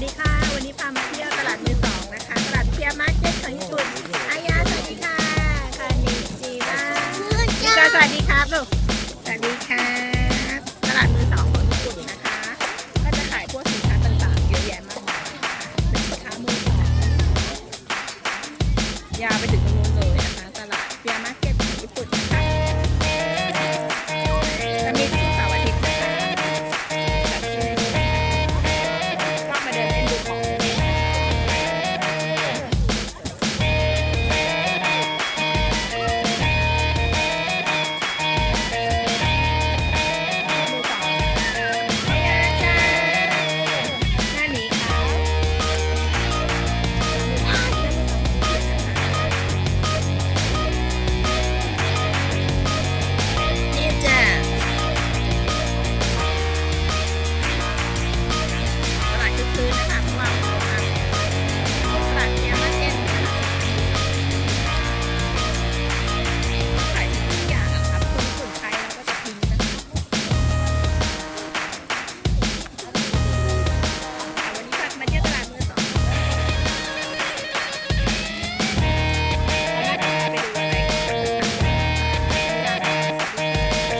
สดีค่ะ วันนี้พามาเที่ยวตลาดมือสองนะคะ ตลาดเทียมาร์เก็ตของญี่ปุ่นอายาสวัสดีค่ะคานิจิวะจิกาสวัสดีครับลูกสวัสดีครับตลาดมือสองของญี่ปุ่นนะคะ ก็จะขายพวกสินค้าต่างๆเยอะแยะมากเป็นสินค้ามือสองยาไปถึง